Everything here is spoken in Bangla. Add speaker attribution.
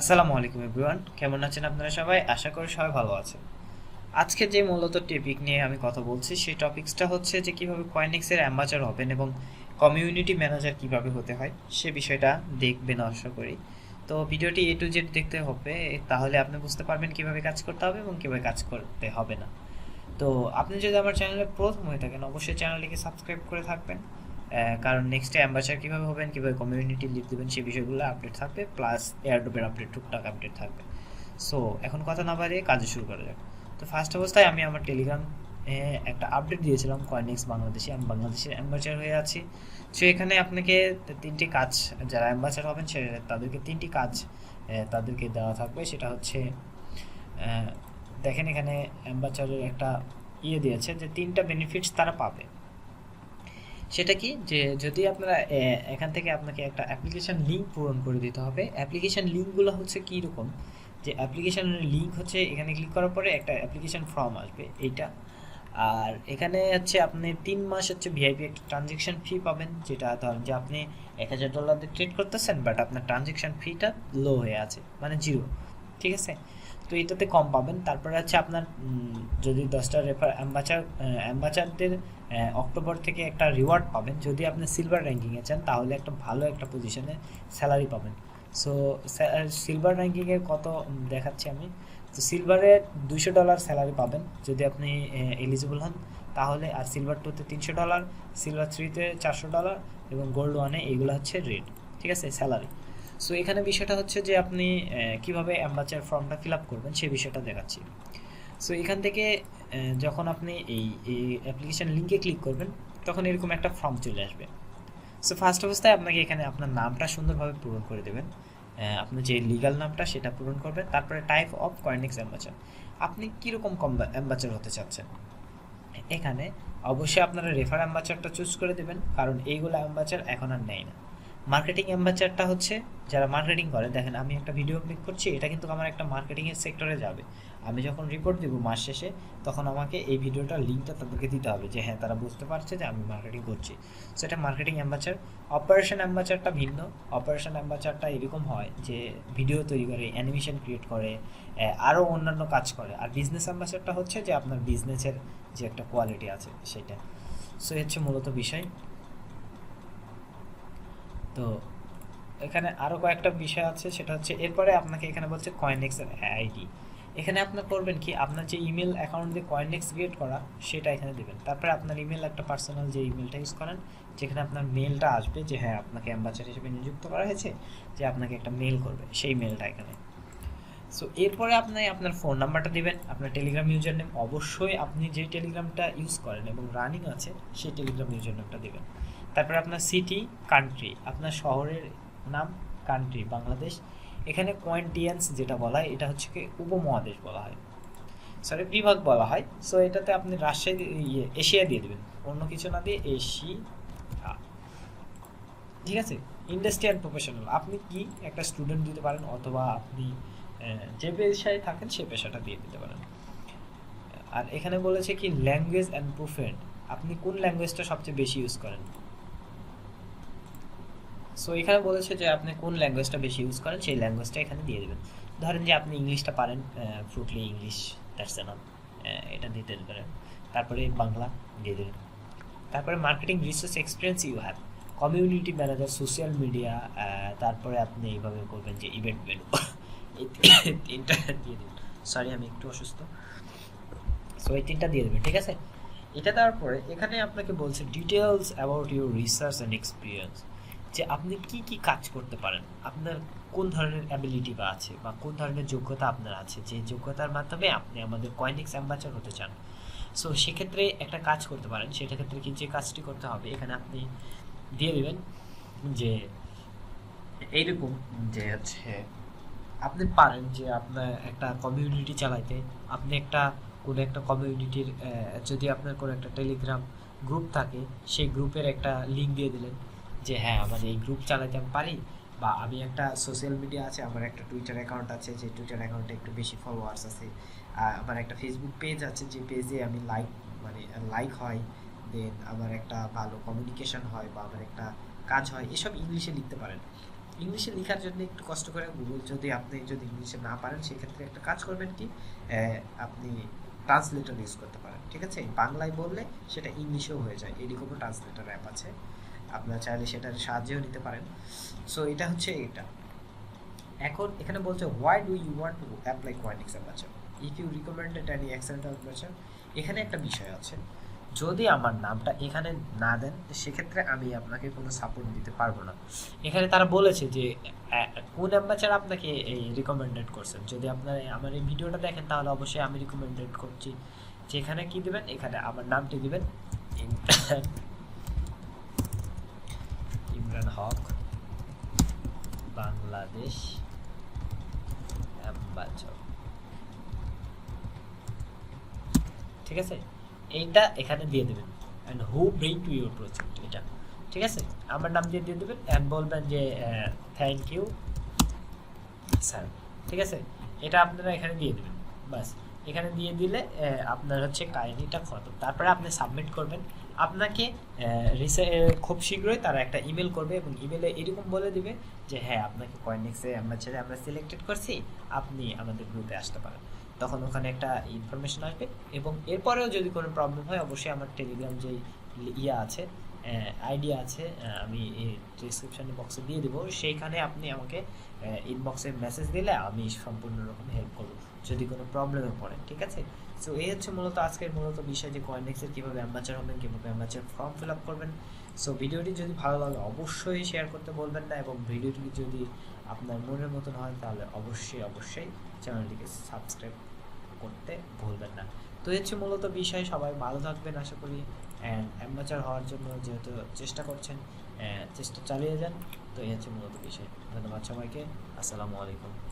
Speaker 1: আসসালামু আলাইকুম এভরিওয়ান, কেমন আছেন আপনারা সবাই? আশা করি সবাই ভালো আছেন। আজকে যে মূলত টপিক নিয়ে আমি কথা বলছি, সেই টপিকসটা হচ্ছে যে কীভাবে কয়েনিক্সের অ্যাম্বাসাডর হবেন এবং কমিউনিটি ম্যানেজার কীভাবে হতে হয়, সে বিষয়টা দেখবেন আশা করি। তো ভিডিওটি এ টু জেড দেখতে হবে, তাহলে আপনি বুঝতে পারবেন কীভাবে কাজ করতে হবে এবং কীভাবে কাজ করতে হবে না। তো আপনি যদি আমার চ্যানেলে প্রথম হয়ে থাকেন, অবশ্যই চ্যানেলটিকে সাবস্ক্রাইব করে থাকবেন। কারণ নেক্সটে অ্যাম্বাসার কীভাবে হবেন, কীভাবে কমিউনিটি লিড দেবেন, সেই বিষয়গুলো আপডেট থাকবে প্লাস এয়ারডোপের আপডেট টুকটাক আপডেট থাকবে। সো এখন কথা না বাড়িয়ে কাজে শুরু করা যাক। তো ফার্স্ট অবস্থায় আমি আমার টেলিগ্রাম একটা আপডেট দিয়েছিলাম কয়েনিক্স বাংলাদেশে, আমি বাংলাদেশের অ্যাম্বাসাডার হয়ে আছি। সো এখানে আপনাকে তিনটি কাজ, যারা অ্যাম্বাসার হবেন, সে তাদেরকে তিনটি কাজ তাদেরকে দেওয়া থাকবে। সেটা হচ্ছে দেখেন এখানে অ্যাম্বাসাডারের একটা ইয়ে দিয়েছে যে তিনটা বেনিফিটস তারা পাবে। সেটা কি? যে যদি আপনারা এখান থেকে আপনাকে একটা অ্যাপ্লিকেশন লিঙ্ক পূরণ করে দিতে হবে। অ্যাপ্লিকেশন লিঙ্কগুলো হচ্ছে কী রকম? যে অ্যাপ্লিকেশনের লিঙ্ক হচ্ছে, এখানে ক্লিক করার পরে একটা অ্যাপ্লিকেশন ফর্ম আসবে, এইটা। আর এখানে হচ্ছে আপনি তিন মাস হচ্ছে ভিআইপি একটা ট্রানজেকশন ফি পাবেন, যেটা ধরেন যে আপনি এক হাজার ডলার দিয়ে ট্রেড করতেছেন বাট আপনার ট্রানজেকশন ফিটা লো হয়ে আছে মানে জিরো ঠিক আছে? তো এটাতে কম পাবেন। তারপরে হচ্ছে আপনার যদি দশটা রেফার অ্যাম্বাচার অ্যাম্বাচারদের অক্টোবর থেকে একটা রিওয়ার্ড পাবেন, যদি আপনি সিলভার র্যাঙ্কিংয়ে চান, তাহলে একটা ভালো একটা পজিশনে স্যালারি পাবেন। সো সিলভার র্যাঙ্কিংয়ের কত দেখাচ্ছি আমি। তো সিলভারে দুশো ডলার স্যালারি পাবেন, যদি আপনি এলিজিবল হন, তাহলে আর সিলভার টুতে তিনশো ডলার সিলভার থ্রিতে চারশো ডলার এবং গোল্ড ওয়ানে এইগুলো হচ্ছে রেট ঠিক আছে? স্যালারি সো এখানে বিষয়টা হচ্ছে যে আপনি কীভাবে অ্যাম্বাচার ফর্মটা ফিল আপ করবেন সেই বিষয়টা দেখাচ্ছি। সো এখান থেকে যখন আপনি এই এই অ্যাপ্লিকেশন লিঙ্কে ক্লিক করবেন, তখন এরকম একটা ফর্ম চলে আসবে। সো ফার্স্ট অবস্থায় আপনাকে এখানে আপনার নামটা সুন্দরভাবে পূরণ করে দেবেন। আপনার যে লিগাল নামটা সেটা পূরণ করবেন। তারপরে টাইপ অফ কয়েনিক্স অ্যাম্বাচার আপনি কীরকম কম অ্যাম্বাচার হতে চাচ্ছেন? এখানে অবশ্যই আপনারা রেফার অ্যাম্বাচারটা চুজ করে দেবেন। কারণ এইগুলো অ্যাম্বাচার এখন আর নেয় না। মার্কেটিং অ্যাম্বাচারটা হচ্ছে, যারা মার্কেটিং করে, দেখেন আমি একটা ভিডিও ক্লিক করছি, এটা কিন্তু আমার একটা মার্কেটিংয়ের সেক্টরে যাবে। আমি যখন রিপোর্ট দেবো মাস শেষে, তখন আমাকে এই ভিডিওটার লিঙ্কটা তাদেরকে দিতে হবে যে হ্যাঁ তারা বুঝতে পারছে যে আমি মার্কেটিং করছি। সো এটা মার্কেটিং অ্যাম্বাচার অপারেশন অ্যাম্বাচারটা ভিন্ন। অপারেশন অ্যাম্বাচারটা এরকম হয় যে ভিডিও তৈরি করে অ্যানিমেশন ক্রিয়েট করে আরও অন্যান্য কাজ করে। আর বিজনেস অ্যাম্বাসাডারটা হচ্ছে যে, আপনার বিজনেসের যে একটা কোয়ালিটি আছে, সেটা। সো হচ্ছে মূলত বিষয়। তো এখানে আরও কয়েকটা বিষয় আছে, সেটা হচ্ছে এরপরে আপনাকে এখানে বলছে কয়েনেক্সের আইডি এখানে আপনার করবেন কি, আপনার যে ইমেল অ্যাকাউন্ট দিয়ে কয়েনেক্স ক্রিয়েট করা, সেটা এখানে দেবেন। তারপরে আপনার ইমেল একটা পার্সোনাল যে ইমেলটা ইউজ করেন, যেখানে আপনার মেলটা আসবে যে হ্যাঁ আপনাকে অ্যাম্বাসাডার হিসেবে নিযুক্ত করা হয়েছে, যে আপনাকে একটা মেল করবে, সেই মেলটা এখানে। সো এরপরে আপনি আপনার ফোন নাম্বারটা দিবেন, আপনার টেলিগ্রাম ইউজার নেম অবশ্যই আপনি যে টেলিগ্রামটা ইউজ করেন এবং রানিং আছে, সেই টেলিগ্রাম ইউজার নেমটা দেবেন। তারপরে আপনার সিটি কান্ট্রি আপনার শহরের নাম কান্ট্রি বাংলাদেশ। এখানে কোয়েন্টিয়েন্স যেটা বলা হয়, এটা হচ্ছে কি উপমহাদেশ বলা হয়। সরি বিভাগ বলা হয়। সো এটাতে আপনি রাজশাহী দিয়ে- ইয়ে এশিয়া দিয়ে দেবেন। অন্য কিছু না দিয়ে এশিয়া। ঠিক আছে? ইন্ডাস্ট্রি অ্যান্ড প্রফেশনাল আপনি কি একটা স্টুডেন্ট দিতে পারেন, অথবা আপনি যে পেশায় থাকেন, সে পেশাটা দিয়ে দিতে পারেন। আর এখানে বলেছে কি ল্যাঙ্গুয়েজ অ্যান্ড প্রুফেন্ট আপনি কোন ল্যাঙ্গুয়েজটা সবচেয়ে বেশি ইউজ করেন? সো এখানে বলেছে যে আপনি কোন ল্যাঙ্গুয়েজটা বেশি ইউজ করেন, সেই ল্যাঙ্গুয়েজটা এখানে দিয়ে দেবেন। ধরেন যে আপনি ইংলিশটা পারেন ফ্রুটলি ইংলিশ দ্যাটস এনাফ এটা দিতে পারেন। তারপরে বাংলা দিয়ে দেবেন তারপরে marketing research experience you have community manager social media তারপরে আপনি এইভাবে করবেন যে ইভেন্ট মেনু তিনটা দিয়ে দেবেন। সরি আমি একটু অসুস্থ। সো এই তিনটা দিয়ে দেবেন, ঠিক আছে? এটা দেওয়ার পরে এখানে আপনাকে বলছে details about your research and experience যে আপনি কি কি কাজ করতে পারেন? আপনার কোন ধরনের অ্যাবিলিটি বা আছে বা কোন ধরনের যোগ্যতা আপনার আছে? যে যোগ্যতার মাধ্যমে আপনি আমাদের কয়েনিক্স অ্যাম্বাচার হতে চান। সো সেক্ষেত্রে একটা কাজ করতে পারেন। সেটা ক্ষেত্রে কি যে কাজটি করতে হবে, এখানে আপনি দিয়ে দেবেন যে এইরকম যে হচ্ছে আপনি পারেন যে আপনার একটা কমিউনিটি চালাইতে। আপনি একটা, কোনো একটা কমিউনিটির যদি আপনার কোনো একটা টেলিগ্রাম গ্রুপ থাকে, সেই গ্রুপের একটা লিঙ্ক দিয়ে দিলেন। যে হ্যাঁ আমার এই গ্রুপ চালাতে আমি পারি বা আমি একটা সোশ্যাল মিডিয়া আছে, আমার একটা টুইটার অ্যাকাউন্ট আছে, যে টুইটার অ্যাকাউন্টে একটু বেশি ফলোয়ার্স আছে। আমার একটা ফেসবুক পেজ আছে, যে পেজে আমি লাইক মানে লাইক হয় দেন আমার একটা ভালো কমিউনিকেশন হয় বা আমার একটা কাজ হয়, এসব ইংলিশে লিখতে পারেন। ইংলিশে লেখার জন্য একটু কষ্ট করে গুগল যদি আপনি যদি ইংলিশে না পারেন, সেক্ষেত্রে একটা কাজ করবেন কি? আপনি ট্রান্সলেটর ইউজ করতে পারেন, ঠিক আছে? বাংলায় বললে সেটা ইংলিশেও হয়ে যায়, এরকমও ট্রান্সলেটর অ্যাপ আছে। আপনারা চাইলে সেটার সাহায্যেও নিতে পারেন। সো এটা হচ্ছে এটা। এখন এখানে বলছে why do you want to apply Quanix ambassador if you recommended any excellent ambassador এখানে একটা বিষয় আছে। যদি আমার নামটা এখানে না দেন, সেক্ষেত্রে আমি আপনাকে কোনো সাপোর্ট দিতে পারব না। এখানে তারা বলেছে যে কোন অ্যাম্বাচার আপনাকে এই রিকমেন্ডেড করছেন? যদি আপনারা আমার এই ভিডিওটা দেখেন, তাহলে অবশ্যই আমি রিকমেন্ডেড করছি। যে এখানে কি দেবেন, এখানে আমার নামটি দিবেন। ইমরান হক বাংলাদেশ ঠিক আছে এইটা এখানে দিয়ে দেবেন। And who bring to your project এটা। ঠিক আছে আমার নাম দিয়ে দিয়ে দেবেন। অ্যান্ড বলবেন যে থ্যাংক ইউ স্যার ঠিক আছে এটা আপনারা এখানে দিয়ে দেবেন। বাস। এখানে দিয়ে দিলে আপনার হচ্ছে কাহিনিটা খতম। তারপরে আপনি সাবমিট করবেন। আপনাকে খুব শীঘ্রই তারা একটা ইমেল করবে এবং ইমেলে এরকম বলে দিবে যে হ্যাঁ আপনাকে কয়েনেক্সে আমরা ছেড়ে আমরা সিলেক্টেড করছি, আপনি আমাদের গ্রুপে আসতে পারেন। তখন ওখানে একটা ইনফরমেশন আসবে এবং এরপরেও যদি কোনো প্রবলেম হয়, অবশ্যই আমার টেলিগ্রাম যে ইয়ে আছে আইডিয়া আছে আমি ডিসক্রিপশন বক্সে দিয়ে দেবো। সেইখানে আপনি আমাকে ইনবক্সে মেসেজ দিলে আমি সম্পূর্ণ রকম হেল্প করব, যদি কোনো প্রবলেমে পড়ে ঠিক আছে? সো এই হচ্ছে মূলত আজকের মূলত বিষয় যে কয়েনেক্সের কীভাবে অ্যাম্বাচার হবেন, কীভাবে অ্যাম্বাচার ফর্ম ফিল আপ করবেন। সো ভিডিওটি যদি ভালো লাগে, অবশ্যই শেয়ার করতে বলবেন না এবং ভিডিওটি যদি আপনার মনের মতন হয়, তাহলে অবশ্যই অবশ্যই চ্যানেলটিকে সাবস্ক্রাইব করতে ভুলবেন না। তো, এই হচ্ছে মূলত বিষয়। সবাই ভালো থাকবেন, আশা করি। অ্যান্ড অ্যাম্বাচার হওয়ার জন্য যেহেতু চেষ্টা করছেন চেষ্টা চালিয়ে যান। তো, এই হচ্ছে মূলত বিষয়। ধন্যবাদ সবাইকে। আসসালামু আলাইকুম।